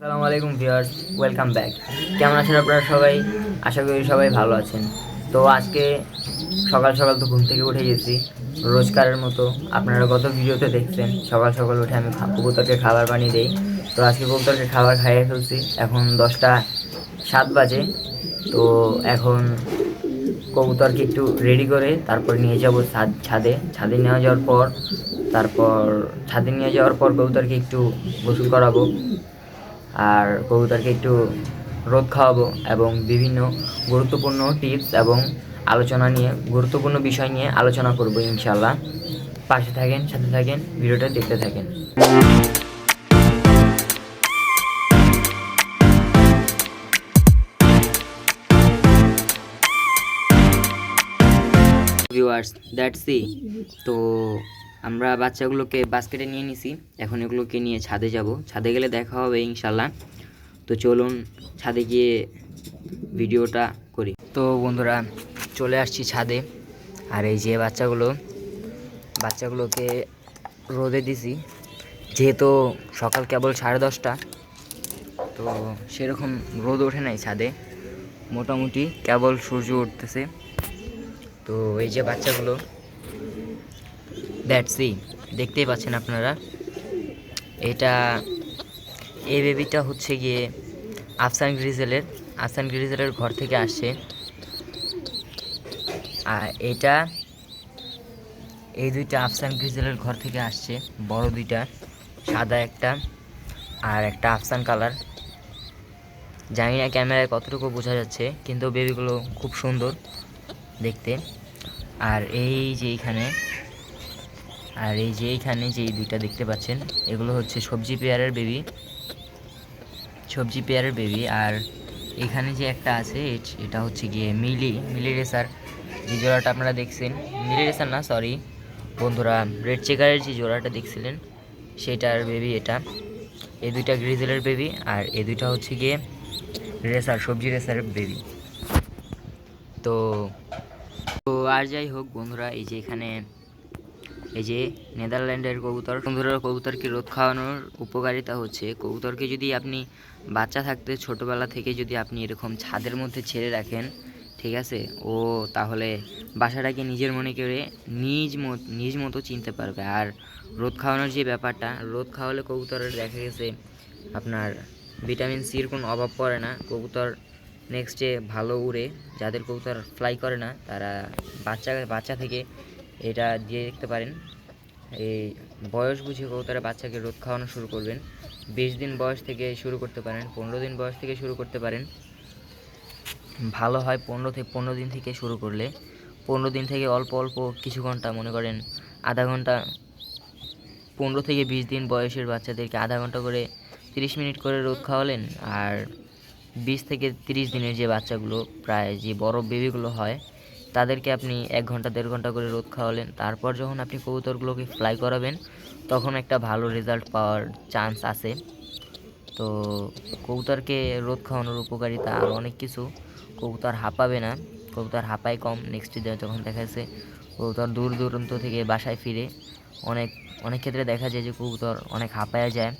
আসসালামু আলাইকুম viewers, welcome back. কেমন আছেন আপনারা সবাই? আশা করি সবাই ভালো আছেন। তো আজকে সকাল সকাল তো ঘুম থেকে উঠে গেছি। রোজকারের মতো আপনারা গত ভিডিওতে দেখছেন, সকাল সকাল উঠে আমি কবুতরকে খাবার বানিয়ে দিই। তো আজকে কবুতরকে খাবার খাইয়ে ফেলছি। এখন দশটা সাত বাজে। তো এখন কবুতরকে একটু রেডি করে তারপর নিয়ে যাব ছাদ- ছাদে। ছাদে নিয়ে যাওয়ার পর, তারপর ছাদে নিয়ে যাওয়ার পর কবুতরকে একটু গোসল করাবো। আর কবুতরকে একটু রোদ খাওয়াবো এবং বিভিন্ন গুরুত্বপূর্ণ টিপস এবং আলোচনা নিয়ে, গুরুত্বপূর্ণ বিষয় নিয়ে আলোচনা করব ইনশাল্লাহ পাশে থাকেন, সাথে থাকেন, ভিডিওটা দেখতে থাকেন। ভিউয়ার্স দ্যাটস সি তো আমরা বাচ্চাগুলোকে বাস্কেটে নিয়ে নিছি। এখন এগুলোকে নিয়ে ছাদে যাব। ছাদে গেলে দেখা হবে ইনশাল্লাহ তো চলুন ছাদে গিয়ে ভিডিওটা করি। তো বন্ধুরা, চলে আসছি ছাদে। আর এই যে বাচ্চাগুলো, বাচ্চাগুলোকে রোদে দিছি। যেহেতু সকাল কেবল সাড়ে দশটা, তো সেরকম রোদ ওঠে নাই ছাদে। মোটামুটি কেবল সূর্য উঠতেছে। তো এই যে বাচ্চাগুলো দ্যাটসি দেখতেই পাচ্ছেন আপনারা। এটা, এই বেবিটা হচ্ছে গিয়ে আফসান গ্রিজেলের আফসান গ্রিজেলের ঘর থেকে আসছে। আর এটা, এই দুইটা আফসান গ্রিজেলের ঘর থেকে আসছে। বড় দুইটা, সাদা একটা আর একটা আফসান কালার। জানি না ক্যামেরায় কতটুকু বোঝা যাচ্ছে, কিন্তু বেবিগুলো খুব সুন্দর দেখতে। আর এই যে এইখানে আর এই যে এইখানে যে দুইটা দেখতে পাচ্ছেন, এগুলো হচ্ছে সবজি পেয়ারের বেবি, সবজি পেয়ারের বেবি। আর এখানে যে একটা আছে, এটা হচ্ছে গিয়ে মিলি মিলি রেসার। যে জোড়াটা আপনারা দেখছেন, মিলি রেসার না সরি বন্ধুরা, রেড চেকারের যে জোড়াটা দেখছিলেন, সেটার বেবি এটা। এই দুইটা গ্রিজেলের বেবি, আর এই দুইটা হচ্ছে গিয়ে রেসার, সবজি রেসারের বেবি। তো তো আর যাই হোক বন্ধুরা, এই যে এখানে এই যে নেদারল্যান্ডের কবুতর, বন্ধুরা, কবুতরকে রোদ খাওয়ানোর উপকারিতা হচ্ছে, কবুতরকে যদি আপনি বাচ্চা থাকতে ছোটোবেলা থেকে যদি আপনি এরকম ছাদের মধ্যে ছেড়ে রাখেন, ঠিক আছে, ও তাহলে বাসাটাকে নিজের মনে করে নিজ মত, নিজ মতো চিনতে পারবে। আর রোদ খাওয়ানোর যে ব্যাপারটা, রোদ খাওয়ালে কবুতরের দেখা গেছে আপনার ভিটামিন সির কোনো অভাব পড়ে না, কবুতর নেক্সটে ভালো উড়ে, যাদের কবুতর ফ্লাই করে না, তারা বাচ্চা বাচ্চা থেকে এটা দিয়ে দেখতে পারেন। এই বয়স বুঝে কবুতরের বাচ্চাকে রোদ খাওয়ানো শুরু করবেন। বিশ দিন বয়স থেকে শুরু করতে পারেন, পনেরো দিন বয়স থেকে শুরু করতে পারেন। ভালো হয় পনেরো থেকে পনেরো দিন থেকে শুরু করলে। পনেরো দিন থেকে অল্প অল্প কিছু ঘণ্টা, মনে করেন আধা ঘণ্টা, পনেরো থেকে বিশ দিন বয়সের বাচ্চাদেরকে আধা ঘণ্টা করে তিরিশ মিনিট করে রোদ খাওয়ালেন। আর বিশ থেকে তিরিশ দিনের যে বাচ্চাগুলো, প্রায় যে বড় বেবিগুলো হয় তাদেরকে আপনি এক ঘণ্টা, দেড় ঘণ্টা করে রোদ খাওয়ালেন। তারপর যখন আপনি কবুতরগুলোকে ফ্লাই করাবেন, তখন একটা ভালো রেজাল্ট পাওয়ার চান্স আছে। তো কবুতরকে রোদ খাওয়ানোর উপকারিতা আর অনেক কিছু। কবুতর হাঁপাবে না, কবুতর হাঁপায় কম। নেক্সট ডে যখন দেখা যাচ্ছে কবুতর দূর দূরান্ত থেকে বাসায় ফিরে, অনেক অনেক ক্ষেত্রে দেখা যায় যে কবুতর অনেক হাঁপায়া যায়।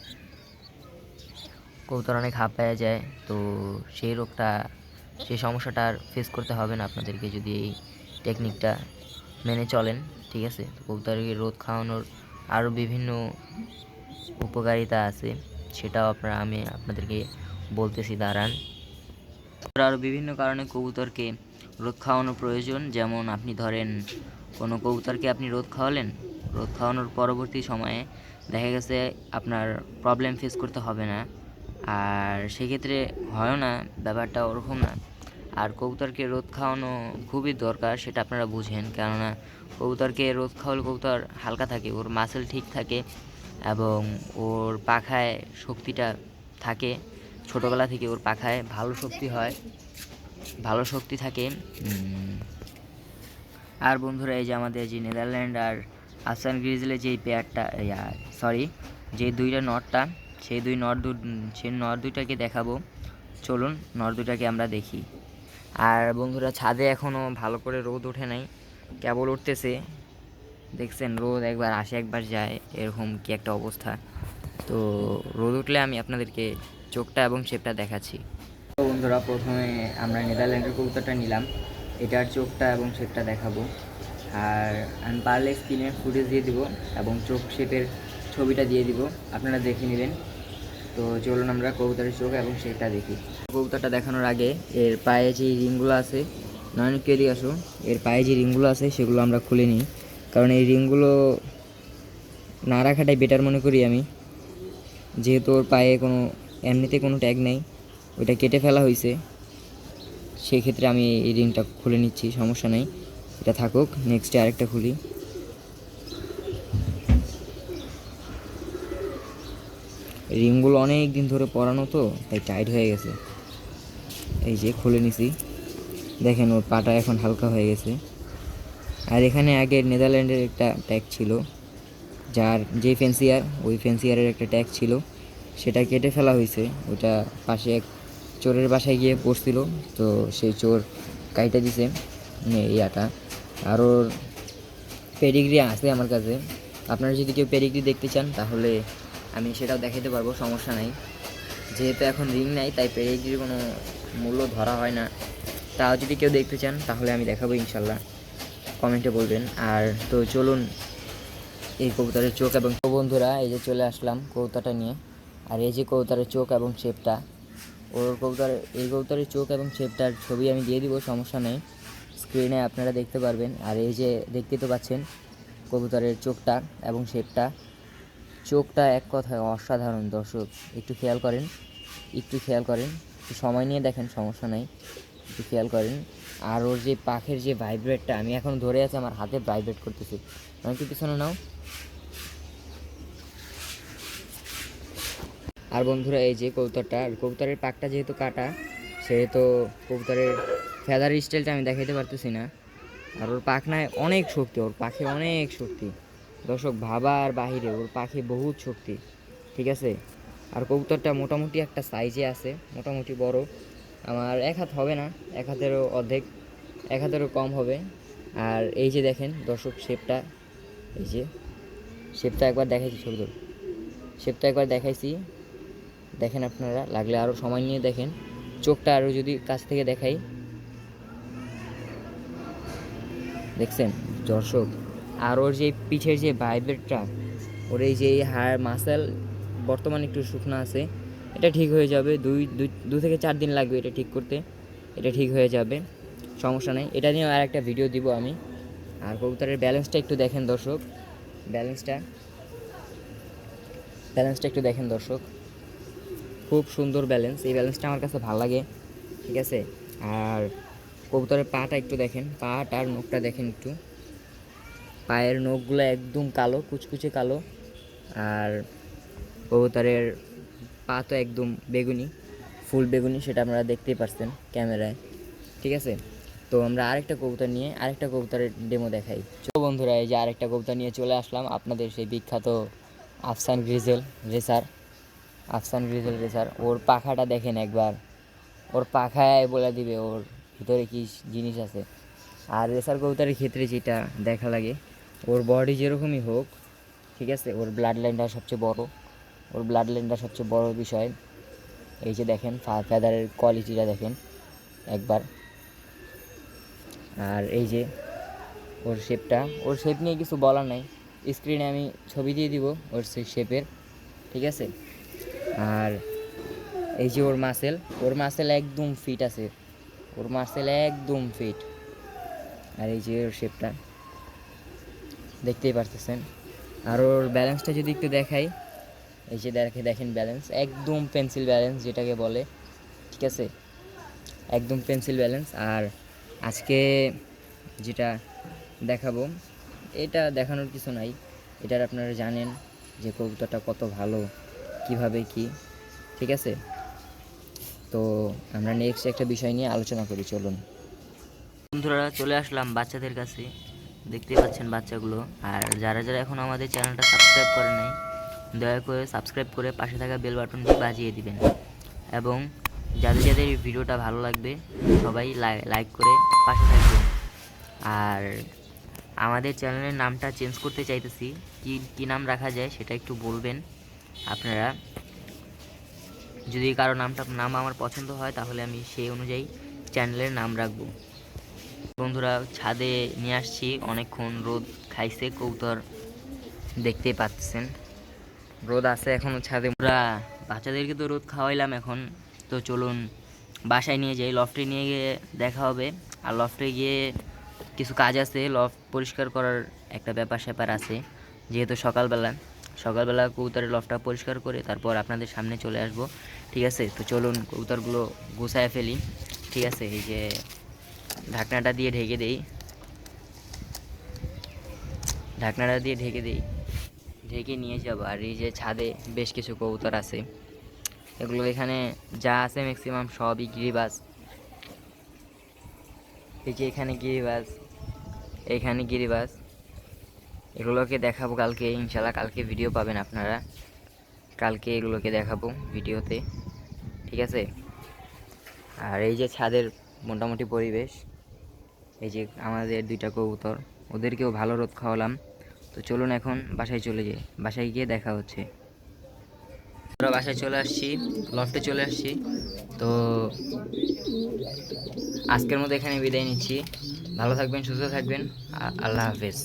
কবুতর অনেক হাঁপায়া যায়। তো সেই রোগটা সেই সমস্যাটা আর ফেস করতে হবে না। আপনাদেরকে যদি এই টেকনিকটা মেনে চলেন, ঠিক আছে? কবুতরকে রোদ খাওয়ানোর আরও বিভিন্ন উপকারিতা আছে, সেটাও আপনারা, আমি আপনাদেরকে বলতেছি, দাঁড়ান। আরও বিভিন্ন কারণে কবুতরকে রোদ খাওয়ানো প্রয়োজন। যেমন আপনি ধরেন, কোনো কবুতরকে আপনি রোদ খাওয়ালেন, রোদ খাওয়ানোর পরবর্তী সময়ে দেখা গেছে আপনার প্রবলেম ফেস করতে হবে না। আর সেক্ষেত্রে হয় না, ব্যাপারটা ওরকম না। আর কবুতরকে রোদ খাওয়ানো খুবই দরকার, সেটা আপনারা বুঝেন। কেননা কবুতরকে রোদ খাওয়ালে কবুতর হালকা থাকে, ওর মাসেল ঠিক থাকে এবং ওর পাখায় শক্তিটা থাকে। ছোটোবেলা থেকে ওর পাখায় ভালো শক্তি হয়, ভালো শক্তি থাকে। আর বন্ধুরা, এই যে আমাদের যে নেদারল্যান্ড আর আফসান গ্রিজেলের যে পেয়ারটা সরি যে দুইটা নটটা সেই দুই নট দু সেই নট দুইটাকে দেখাবো। চলুন নট দুইটাকে আমরা দেখি। আর বন্ধুরা, ছাদে এখনও ভালো করে রোদ ওঠে নাই। কেবল উঠতেছে। দেখছেন, রোদ একবার আসে, একবার যায়। এরকম কি একটা অবস্থা। তো রোদ উঠলে আমি আপনাদেরকে চোখটা এবং শেপটা দেখাচ্ছি। তো বন্ধুরা, প্রথমে আমরা নেদারল্যান্ডের কবুতরটা নিলাম। এটার চোখটা এবং শেপটা দেখাবো। আর আমি পারলে স্ক্রিনের ফুটেজ দিয়ে দিব এবং চোখ শেপের ছবিটা দিয়ে দিব। আপনারা দেখে নেবেন। তো চলুন আমরা কবুতরের চোখ এবং সেটা দেখি। কবুতরটা দেখানোর আগে এর পায়ে যে রিংগুলো আছে, নয়ন কে দিয়ে আসো, এর পায়ে যে রিংগুলো আছে সেগুলো আমরা খুলে নিই। কারণ এই রিংগুলো না রাখাটাই বেটার মনে করি আমি। যেহেতু ওর পায়ে কোনো, এমনিতে কোনো ট্যাগ নেই, ওইটা কেটে ফেলা হয়েছে সেক্ষেত্রে আমি এই রিংটা খুলে নিচ্ছি, সমস্যা নেই। এটা থাকুক নেক্সটে আরেকটা খুলি। রিংগুলো অনেক দিন ধরে পরানো তো, তাই টাইট হয়ে গেছে। এই যে খুলে নিছি। দেখেন ওর পাটা এখন হালকা হয়ে গেছে। আর এখানে আগে নেদারল্যান্ডের একটা ট্যাগ ছিল, যার যে ফেন্সিয়ার ওই ফেন্সিয়ারের একটা ট্যাগ ছিল। সেটা কেটে ফেলা হয়েছে। ওটা পাশে এক চোরের বাসায় গিয়ে পড়ছিল, তো সেই চোর কাইটা দিছে ইয়াটা। আর ওর পেডিগ্রি আছে আমার কাছে। আপনারা যদি কেউ পেডিগ্রি দেখতে চান, তাহলে আমি সেটাও দেখাতে পারব, সমস্যা নাই। যেহেতু এখন রিং নাই, তাই পেডিগ্রির কোনো মূল্য ধরা হয় না। তাও যদি কেউ দেখতে চান, তাহলে আমি দেখাবো ইনশাল্লাহ। কমেন্টে বলবেন। আর তো চলুন এই কবুতরের চোখ এবং বন্ধুরা, এই যে চলে আসলাম কবুতরটা নিয়ে। আর এই যে কবুতরের চোখ এবং শেপটা ওর কবুতরের এই কবুতরের চোখ এবং শেপটার ছবি আমি দিয়ে দিব, সমস্যা নেই। স্ক্রিনে আপনারা দেখতে পারবেন। আর এই যে দেখতে তো পাচ্ছেন কবুতরের চোখটা এবং শেপটা চোখটা এক কথায় অসাধারণ। দর্শক, একটু খেয়াল করেন, একটু খেয়াল করেন, একটু সময় নিয়ে দেখেন, সমস্যা নাই, একটু খেয়াল করেন। আর ওর যে পাখের যে ভাইব্রেটটা আমি এখন ধরে আছি, আমার হাতে ভাইব্রেট করতেছি। আমি পিছনে নাও। আর বন্ধুরা, এই যে কবুতরটা কবুতরের পাকটা যেহেতু কাটা, সেহেতু কবুতরের ফেদার স্টাইলটা আমি দেখাইতে পারতেছি না। আর ওর পাখনায় অনেক শক্তি, ওর পাখে অনেক শক্তি। দর্শক, ভাবা আর বাহিরে, ওর পাখি বহুত শক্তি, ঠিক আছে? আর কবুতরটা মোটামুটি একটা সাইজে আছে, মোটামুটি বড়। আমার এক হাত হবে না, এক হাতেরও অর্ধেক, এক হাতেরও কম হবে। আর এই যে দেখেন, দর্শক শেপটা এই যে শেপটা একবার দেখাইছি ধরো শেপটা একবার দেখাইছি। দেখেন আপনারা, লাগলে আরও সময় নিয়ে দেখেন। চোখটা আরও যদি কাছ থেকে দেখাই। দেখছেন? দর্শক আর ওর যে পিঠের যে ভাইব্রেটটা ওর এই যে হাড় মাসেল বর্তমানে একটু শুকনো আছে, এটা ঠিক হয়ে যাবে। দুই দুই, দু থেকে চার দিন লাগবে এটা ঠিক করতে। এটা ঠিক হয়ে যাবে, সমস্যা নেই। এটা নিয়েও আর একটা ভিডিও দিব আমি। আর কবুতরের ব্যালেন্সটা একটু দেখেন দর্শক। ব্যালেন্সটা ব্যালেন্সটা একটু দেখেন দর্শক। খুব সুন্দর ব্যালেন্স এই ব্যালেন্সটা আমার কাছে ভালো লাগে, ঠিক আছে? আর কবুতরের পাটা একটু দেখেন। পাট আর মুখটা দেখেন একটু। পায়ের নখগুলো একদম কালো, কুচকুচে কালো। আর কবুতরের পা তো একদম বেগুনি, ফুল বেগুনি সেটা আপনারা দেখতেই পারছেন ক্যামেরায়। ঠিক আছে? তো আমরা আরেকটা কবুতর নিয়ে আরেকটা কবুতরের ডেমো দেখাই। তো বন্ধুরা, এই যে আরেকটা কবুতর নিয়ে চলে আসলাম আপনাদের সেই বিখ্যাত Afsan grizzle racer. Afsan grizzle racer, ওর পাখাটা দেখেন একবার। ওর পাখায় বলে দিবে, ওর ভিতরে কী জিনিস আছে। আর রেসার কবুতরের ক্ষেত্রে যেটা দেখা লাগে ওর বডি যেরকমই হোক, ঠিক আছে, ওর ব্লাড লাইনটা সবচেয়ে বড়। ওর ব্লাড লাইনটা সবচেয়ে বড় বিষয়, এই যে দেখেন ফেদারের কোয়ালিটিটা দেখেন, একবার। আর এই যে ওর শেপটা ওর শেপ নিয়ে কিছু বলার নাই। স্ক্রিনে আমি ছবি দিয়ে দিব ওর শেপের ঠিক আছে? আর এই যে ওর মাসেল ওর মাসেল একদম ফিট আছে। ওর মাসেল একদম ফিট আর এই যে ওর শেপটা দেখতেই পারতেছেন। আর ওর ব্যালেন্সটা যদি একটু দেখাই, এই যে দেখে, দেখেন ব্যালেন্স একদম পেন্সিল ব্যালেন্স যেটাকে বলে, ঠিক আছে? একদম পেন্সিল ব্যালেন্স আর আজকে যেটা দেখাবো, এটা দেখানোর কিছু নাই। এটার আপনারা জানেন যে কবুতরটা কত ভালো, কীভাবে কি, ঠিক আছে? তো আমরা নেক্সট একটা বিষয় নিয়ে আলোচনা করি, চলুন। বন্ধুরা, চলে আসলাম বাচ্চাদের কাছে। দেখতে পাচ্ছেন বাচ্চাগুলো। আর যারা যারা এখন আমাদের চ্যানেলটা সাবস্ক্রাইব করে নাই, দয়া করে সাবস্ক্রাইব করে পাশে থাকা বেল বাটনটি বাজিয়ে দিবেন। এবং যাদের যাদের এই ভিডিওটা ভালো লাগবে, সবাই লাইক করে পাশে থাকবেন। আর আমাদের চ্যানেলের নামটা চেঞ্জ করতে চাইতেছি, কি, কী নাম রাখা যায় সেটা একটু বলবেন আপনারা। যদি কারও নামটা, নাম আমার পছন্দ হয়, তাহলে আমি সেই অনুযায়ী চ্যানেলের নাম রাখব। বন্ধুরা ছাদে নিয়ে আসছি। অনেকক্ষণ রোদ খাইছে কৌতর দেখতেই পাচ্ছেন। রোদ আছে এখনও ছাদে। আমরা বাচ্চাদেরকে তো রোদ খাওয়াইলাম এখন। তো চলুন বাসায় নিয়ে যাই লফটে নিয়ে গিয়ে দেখা হবে। আর লফটে গিয়ে কিছু কাজ আছে লফট পরিষ্কার করার একটা ব্যাপার স্যাপার আছে। যেহেতু সকালবেলা সকালবেলা কবুতরের লফটা পরিষ্কার করে তারপর আপনাদের সামনে চলে আসব। ঠিক আছে? তো চলুন কবুতরগুলো গুছায় ফেলি। ঠিক আছে? এই যে ঢাকনাটা দিয়ে ঢেকে দেই। ঢাকনাটা দিয়ে ঢেকে দেই। ঢেকে নিয়ে যাব আর এই যে ছাদে বেশ কিছু কবুতর আছে। এগুলো এখানে যা আছে ম্যাক্সিমাম সবই গিরিবাজ। এই যে এখানে গিরিবাজ এখানে গিরিবাজ। এগুলোকে দেখাবো কালকে ইনশাল্লাহ কালকে ভিডিও পাবেন আপনারা। কালকে এগুলোকে দেখাবো ভিডিওতে। ঠিক আছে? আর এই যে ছাদের মোটামুটি পরিবেশ। এই যে আমাদের দুইটা কবুতর, ওদেরকেও ভালো রোদ খাওয়ালাম। তো চলুন এখন বাসায় চলে যাই। বাসায় গিয়ে দেখা হচ্ছে। আমরা বাসায় চলে আসছি, লফটে চলে আসছি। তো আজকের মতো এখানে বিদায় নিচ্ছি। ভালো থাকবেন, সুস্থ থাকবেন। আল্লাহ হাফেজ।